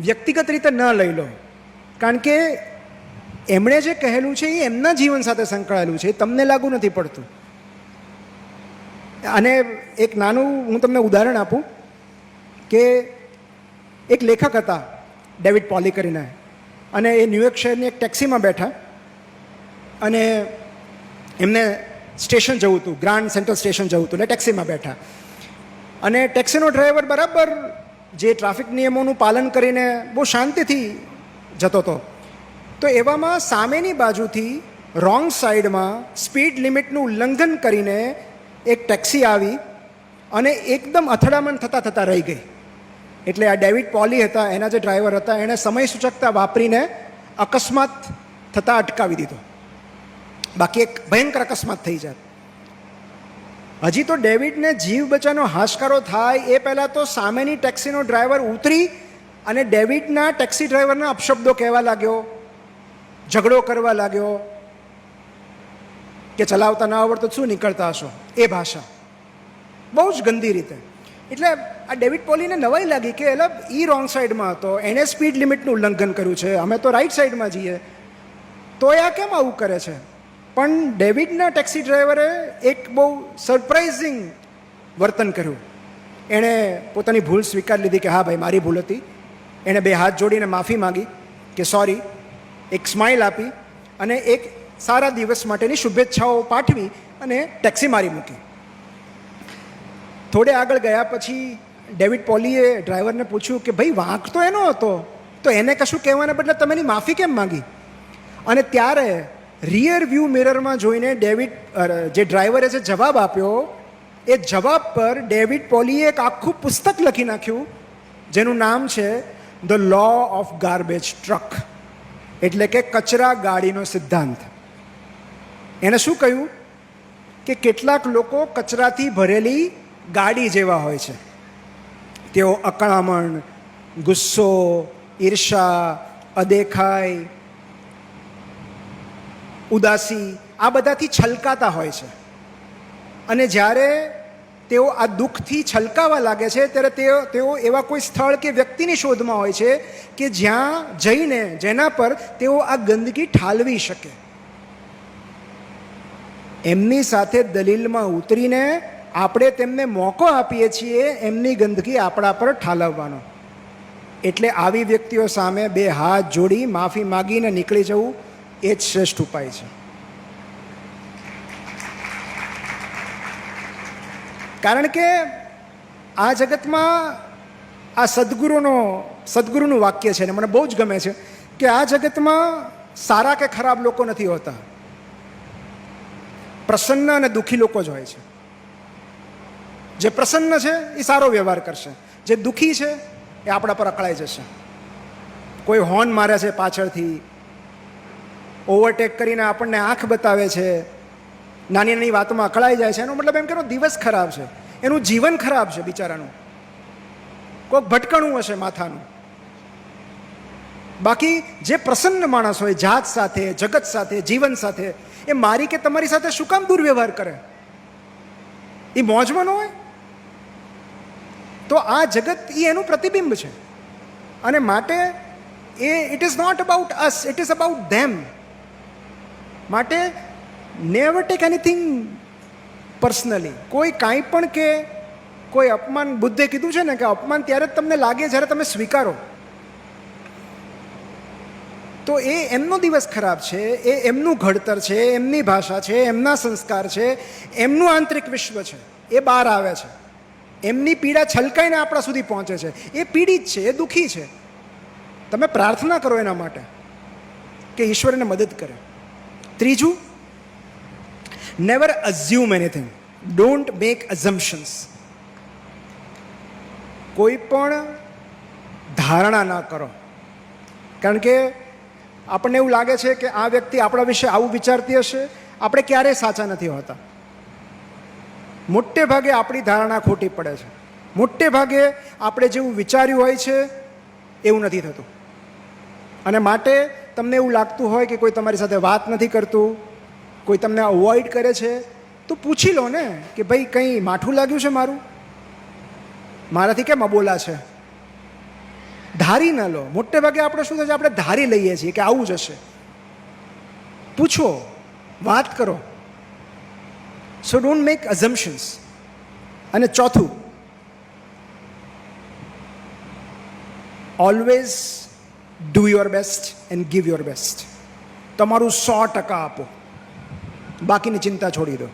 વ્યક્તિગત રીતે ન લઈ લો. કારણ કે એમણે જે કહેલું છે એ એમના જીવન સાથે સંકળાયેલું છે, એ તમને લાગુ નથી પડતું. અને એક નાનું હું તમને ઉદાહરણ આપું કે એક લેખક હતા, ડેવિડ પોલી કરીને અને એ ન્યુયોર્ક શહેરની એક ટેક્સીમાં બેઠા. અને એમને સ્ટેશન જવું હતું, ગ્રાન્ડ સેન્ટ્રલ સ્ટેશન જવું હતું, એટલે ટેક્સીમાં બેઠા. અને ટેક્સીનો ડ્રાઈવર બરાબર જે ટ્રાફિક નિયમોનું પાલન કરીને બહુ શાંતિથી જતો હતો. તો એવામાં સામેની બાજુથી રોંગ સાઈડમાં સ્પીડ લિમિટનું ઉલ્લંઘન કરીને એક ટેક્સી આવી અને એકદમ અથડામણ થતાં થતાં રહી ગઈ. એટલે આ ડેવિડ પોલી હતા, એના જે ડ્રાઈવર હતા, એણે સમય સૂચકતા વાપરીને અકસ્માત થતાં અટકાવી દીધો. બાકી એક ભયંકર અકસ્માત થઈ જાત હજી તો ડેવિડને જીવ બચાવવાનો હાશકારો થાય, એ પહેલાં તો સામેની ટેક્સીનો ડ્રાઈવર ઉતરી અને ડેવિડના ટેક્સી ડ્રાઈવરના અપશબ્દો કહેવા લાગ્યો, ઝઘડો કરવા લાગ્યો કે ચલાવતા ના આવડતો શું નીકળતા હશો? એ ભાષા. બહુ જ ગંદી રીતે. એટલે આ ડેવિડ પોલીને નવાઈ લાગી કે એટલે ઈ રોંગ સાઈડમાં હતો એણે સ્પીડ લિમિટનું ઉલ્લંઘન કર્યું છે, અમે તો રાઈટ સાઈડમાં જઈએ. તો એ આ કેમ આવું કરે છે? પણ ડેવિડના ટેક્સી ડ્રાઈવરે એક બહુ સરપ્રાઇઝિંગ વર્તન કર્યું. એણે પોતાની ભૂલ સ્વીકારી લીધી કે હા ભાઈ, મારી ભૂલ હતી. એણે બે હાથ જોડીને માફી માંગી કે સોરી, એક સ્માઇલ આપી અને એક સારા દિવસ માટેની શુભેચ્છાઓ પાઠવી અને ટેક્સી મારી મૂકી. થોડે આગળ ગયા પછી ડેવિડ પોલીએ ડ્રાઈવરને પૂછ્યું કે ભાઈ, વાંક તો એનો હતો. તો એને કશું કહેવાના બદલે તમેની માફી કેમ માંગી? અને ત્યારે રિયર વ્યૂ મિરરમાં જોઈને ડેવિડ જે ડ્રાઈવરે જે જવાબ આપ્યો, એ જવાબ પર ડેવિડ પોલીએ એક આખું પુસ્તક લખી નાખ્યું, જેનું નામ છે the law of garbage truck એટલે કે કચરા ગાડીનો સિદ્ધાંત. એણે શું કહ્યું? કે કેટલાક લોકો કચરાથી ભરેલી ગાડી જેવા હોય છે. તેઓ અકળામણ, ગુસ્સો, ઈર્ષા, અદેખાઈ ઉદાસી આ બધાથી છલકાતા હોય છે. અને જ્યારે તેઓ આ દુઃખથી છલકાવા લાગે છે, ત્યારે તેઓ તેઓ એવા કોઈ સ્થળ કે વ્યક્તિની શોધમાં હોય છે કે જ્યાં જઈને, જેના પર તેઓ આ ગંદકી ઠાલવી શકે. એમની સાથે દલીલમાં ઉતરીને આપણે તેમને મોકો આપીએ છીએ એમની ગંદકી આપણા પર ઠાલવવાનો. એટલે આવી વ્યક્તિઓ સામે બે હાથ જોડી માફી માગીને નીકળી જવું એ જ શ્રેષ્ઠ ઉપાય છે. કારણ કે આ જગતમાં આ સદગુરુનો, સદગુરુનું વાક્ય છે ને મને બહુ જ ગમે છે કે આ જગતમાં સારા કે ખરાબ લોકો નથી હોતા. પ્રસન્ન અને દુઃખી લોકો જ હોય છે. જે પ્રસન્ન છે એ સારો વ્યવહાર કરશે. જે દુઃખી છે એ આપણા પર અકળાઈ જશે. કોઈ હોર્ન મારે છે પાછળથી ઓવરટેક કરીને આપણને આંખ બતાવે છે. નાની નાની વાતમાં અકળાઈ જાય છે. એનો મતલબ એમ કે એનો દિવસ ખરાબ છે. એનું જીવન ખરાબ છે બિચારાનું. કોઈક ભટકણું હશે માથાનું. બાકી જે પ્રસન્ન માણસ હોય, જાત સાથે, જગત સાથે, જીવન સાથે, એ મારી કે તમારી સાથે શું કામ દુર્વ્યવહાર કરે? એ મોજમાં ન હોય? તો આ જગત એ એનું પ્રતિબિંબ છે. અને માટે એ it is not about us it is about them માટે નેવર ટેક એનીથિંગ પર્સનલી કોઈ કાંઈ પણ કે, કોઈ અપમાન, બુદ્ધે કીધું છે ને કે અપમાન ત્યારે જ તમને લાગે જ્યારે તમે સ્વીકારો. તો એ એમનો દિવસ ખરાબ છે, એ એમનું ઘડતર છે, એમની ભાષા છે, એમના સંસ્કાર છે, એમનું આંતરિક વિશ્વ છે, એ બહાર આવે છે. એમની પીડા છલકાઈને આપણા સુધી પહોંચે છે. એ પીડિત છે, એ દુઃખી છે. તમે પ્રાર્થના કરો એના માટે કે ઈશ્વર એને મદદ કરે. ત્રીજું never assume anything don't make assumptions કોઈ પણ ધારણા ના કરો. કારણ કે આપણને એવું લાગે છે કે આ વ્યક્તિ આપણા વિશે આવું વિચારતી હશે, આપણે ક્યારેય સાચા નથી હોતા. મોટે ભાગે આપણી ધારણા ખોટી પડે છે. મોટે ભાગે આપણે જેવું વિચાર્યું હોય છે, એવું નથી થતું. અને માટે તમને એવું લાગતું હોય કે કોઈ તમારી સાથે વાત નથી કરતું, કોઈ તમને અવોઇડ કરે છે, તો પૂછી લો ને કે ભાઈ કંઈ માઠું લાગ્યું છે મારું? મારાથી કેમ અબોલા છે? ધારી ન લો. મોટે ભાગે આપણે શું છે? આપણે ધારી લઈએ છીએ કે આવું જ હશે. પૂછો, વાત કરો. સો ડોન્ટ મેક અઝમ્પશન્સ અને ચોથું always do your best and give your best તમારું સો ટકા આપો. બાકીની ચિંતા છોડી દો.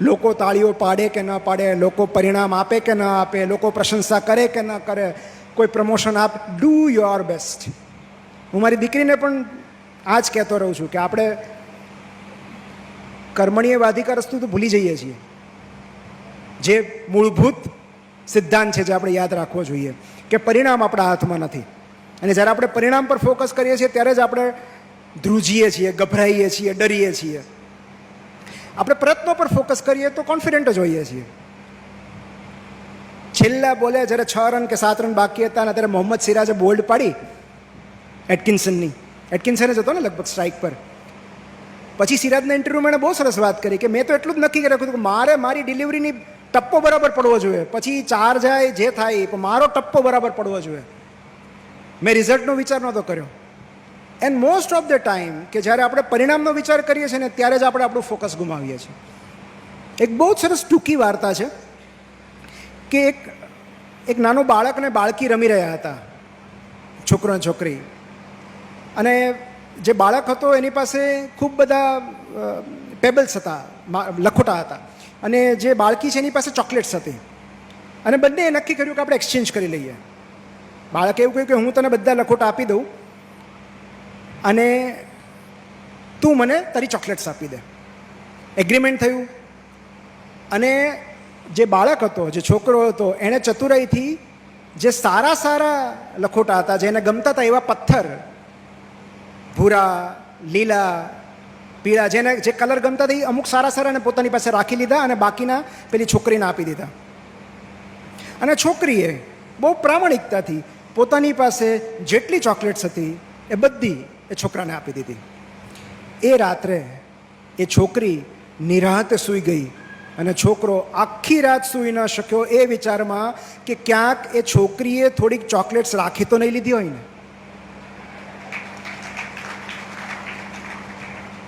લોકો તાળીઓ પાડે કે ન પાડે, લોકો પરિણામ આપે કે ન આપે, લોકો પ્રશંસા કરે કે ન કરે, કોઈ પ્રમોશન આપ ડુ યોર બેસ્ટ હું મારી દીકરીને પણ આ જ કહેતો રહું છું કે આપણે કર્મણીય વાધિકા રસ્તુ તો ભૂલી જઈએ છીએ. જે મૂળભૂત સિદ્ધાંત છે જે આપણે યાદ રાખવો જોઈએ કે પરિણામ આપણા હાથમાં નથી. અને જ્યારે આપણે પરિણામ પર ફોકસ કરીએ છીએ, ત્યારે જ આપણે ધ્રુજીએ છીએ, ગભરાઈએ છીએ, ડરીએ છીએ. આપણે પ્રયત્નો પર ફોકસ કરીએ તો કોન્ફિડન્ટ જ હોઈએ છીએ. છેલ્લા બોલે જ્યારે છ રન કે સાત રન બાકી હતા અને ત્યારે મોહમ્મદ સિરાજે બોલ્ડ પાડી, એટકિન્સનની. એટકિન્સને હતો ને લગભગ સ્ટ્રાઇક પર. પછી સિરાજના ઇન્ટરવ્યૂમાં એણે બહુ સરસ વાત કરી કે મેં તો એટલું જ નક્કી કરી રાખ્યું કે મારે મારી ડિલિવરીની ટપ્પો બરાબર પડવો જોઈએ. પછી ચાર જાય, જે થાય, પણ મારો ટપ્પો બરાબર પડવો જોઈએ. મેં રિઝલ્ટનો વિચાર નહોતો કર્યો. And most of the time કે જ્યારે આપણે પરિણામનો વિચાર કરીએ છીએ ને, ત્યારે જ આપણે આપણું ફોકસ ગુમાવીએ છીએ. એક બહુ જ સરસ ટૂંકી વાર્તા છે કે એક એક નાનું બાળક અને બાળકી રમી રહ્યા હતા, છોકરો અને છોકરી. અને જે બાળક હતો, એની પાસે ખૂબ બધા પેબલ્સ હતા લખોટા હતા. અને જે બાળકી છે, એની પાસે ચોકલેટ્સ હતી. અને બંનેએ નક્કી કર્યું કે આપણે એક્સચેન્જ કરી લઈએ. બાળકે એવું કહ્યું કે હું તને બધા લખોટ આપી દઉં અને તું મને તારી ચોકલેટ્સ આપી દે. એગ્રીમેન્ટ થયું. અને જે બાળક હતો, જે છોકરો હતો, એણે ચતુરાઈથી જે સારા સારા લખોટા હતા, જેને ગમતા હતા એવા પથ્થર, ભૂરા, લીલા, પીળા, જેને જે કલર ગમતા હતા એ અમુક સારા સારા એને પોતાની પાસે રાખી લીધા અને બાકીના પેલી છોકરીને આપી દીધા. અને છોકરીએ બહુ પ્રામાણિકતાથી પોતાની પાસે જેટલી ચોકલેટ્સ હતી, એ બધી એ છોકરાને આપી દીધી. એ રાત્રે એ છોકરી નિરાહતે સૂઈ ગઈ અને છોકરો આખી રાત સૂઈ ન શક્યો એ વિચારમાં કે ક્યાંક એ છોકરીએ થોડીક ચોકલેટ્સ રાખી તો નહીં લીધી હોય ને.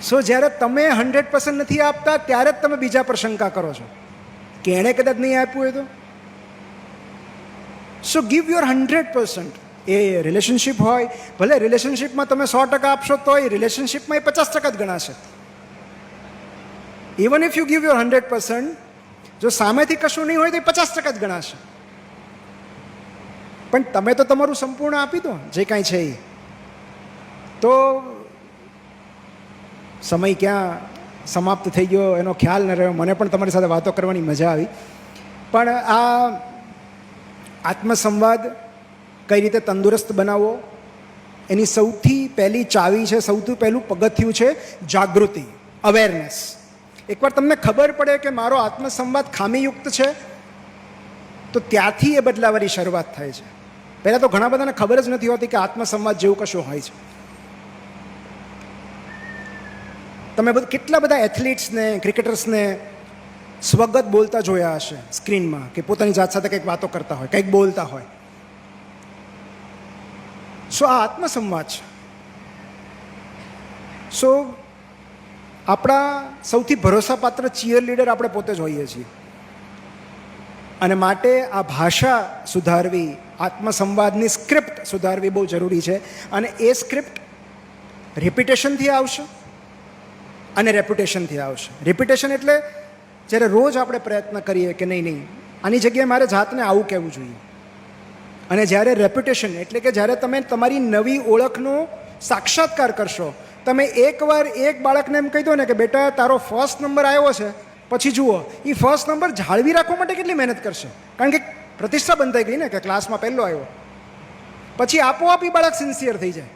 સો જ્યારે તમે હંડ્રેડ પર્સન્ટ નથી આપતા, ત્યારે જ તમે બીજા પર શંકા કરો છો. કે એણે કદાચ નહીં આપ્યું હોય તો? So give your hundred percent A relationship હોય, ભલે રિલેશનશિપમાં તમે સો ટકા આપશો તો એ રિલેશનશિપમાં એ પચાસ ટકા જ ગણાશે. Even if you give your hundred percent જો સામેથી કશું નહીં હોય તો એ પચાસ ટકા જ ગણાશે. પણ તમે તો તમારું સંપૂર્ણ આપી દો, જે કાંઈ છે એ. તો સમય ક્યાં સમાપ્ત થઈ ગયો એનો ખ્યાલ ન રહ્યો. મને પણ તમારી સાથે વાતો કરવાની મજા આવી. પણ આ આત્મસંવાદ કઈ રીતે તંદુરસ્ત બનાવવો? એની સૌથી પહેલી ચાવી છે, સૌથી પહેલું પગથિયું છે જાગૃતિ અવેરનેસ એકવાર તમને ખબર પડે કે મારો આત્મસંવાદ ખામીયુક્ત છે, તો ત્યાંથી એ બદલાવાની શરૂઆત થાય છે. પહેલાં તો ઘણા બધાને ખબર જ નથી હોતી કે આત્મસંવાદ જેવું કશું હોય છે. તમે બધું, કેટલા બધા એથ્લીટ્સને ક્રિકેટર્સને સ્વગત બોલતા જોયા હશે સ્ક્રીનમાં કે પોતાની જાત સાથે કંઈક વાતો કરતા હોય, કંઈક બોલતા હોય. સો આ આત્મસંવાદ છે. સો આપણા સૌથી ભરોસાપાત્ર ચિયર લીડર આપણે પોતે જ હોઈએ છીએ. અને માટે આ ભાષા સુધારવી, આત્મસંવાદની સ્ક્રિપ્ટ સુધારવી બહુ જરૂરી છે. અને એ સ્ક્રિપ્ટ રેપ્યુટેશનથી આવશે અને રેપ્યુટેશનથી આવશે. રેપ્યુટેશન એટલે જ્યારે રોજ આપણે પ્રયત્ન કરીએ કે નહીં નહીં, આની જગ્યાએ મારે જાતને આવું કહેવું જોઈએ. અને જ્યારે રેપ્યુટેશન એટલે કે જ્યારે તમે તમારી નવી ઓળખનો સાક્ષાત્કાર કરશો, તમે એકવાર એક બાળકને એમ કહી દો ને કે, બેટા, તારો ફર્સ્ટ નંબર આવ્યો છે, પછી જુઓ. એ ફર્સ્ટ નંબર જાળવી રાખવા માટે કેટલી મહેનત કરશે? કારણ કે પ્રતિષ્ઠા બંધાઈ ગઈ ને કે ક્લાસમાં પહેલો આવ્યો. પછી આપોઆપ એ બાળક સિન્સિયર થઈ જાય.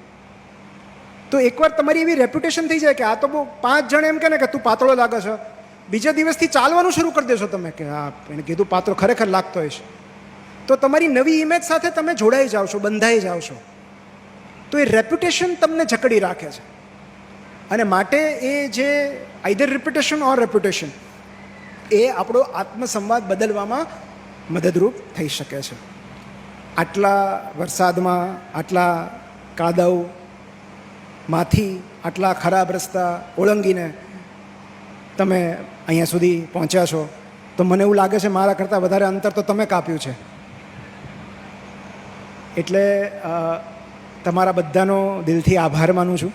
તો એકવાર તમારી એવી રેપ્યુટેશન થઈ જાય કે આ તો બહુ પાંચ જણ એમ કે ને કે, તું પાતળો લાગે છે બીજા દિવસથી ચાલવાનું શરૂ કરી દેશો તમે કે હા, એને કીધું પાત્ર ખરેખર લાગતો હશે તો તમારી નવી ઇમેજ સાથે તમે જોડાઈ જાઓ છો, બંધાઈ જાઓ છો. તો એ રેપ્યુટેશન તમને જકડી રાખે છે. અને માટે એ જે આઈધર રિપ્યુટેશન ઓર રેપ્યુટેશન એ આપણો આત્મસંવાદ બદલવામાં મદદરૂપ થઈ શકે છે. આટલા વરસાદમાં, આટલા કાદવમાંથી આટલા ખરાબ રસ્તા ઓળંગીને તમે અહીંયા સુધી પહોંચ્યા છો, તો મને એવું લાગે છે મારા કરતાં વધારે અંતર તો તમે કાપ્યું છે. એટલે તમારા બધાનો દિલથી આભાર માનું છું.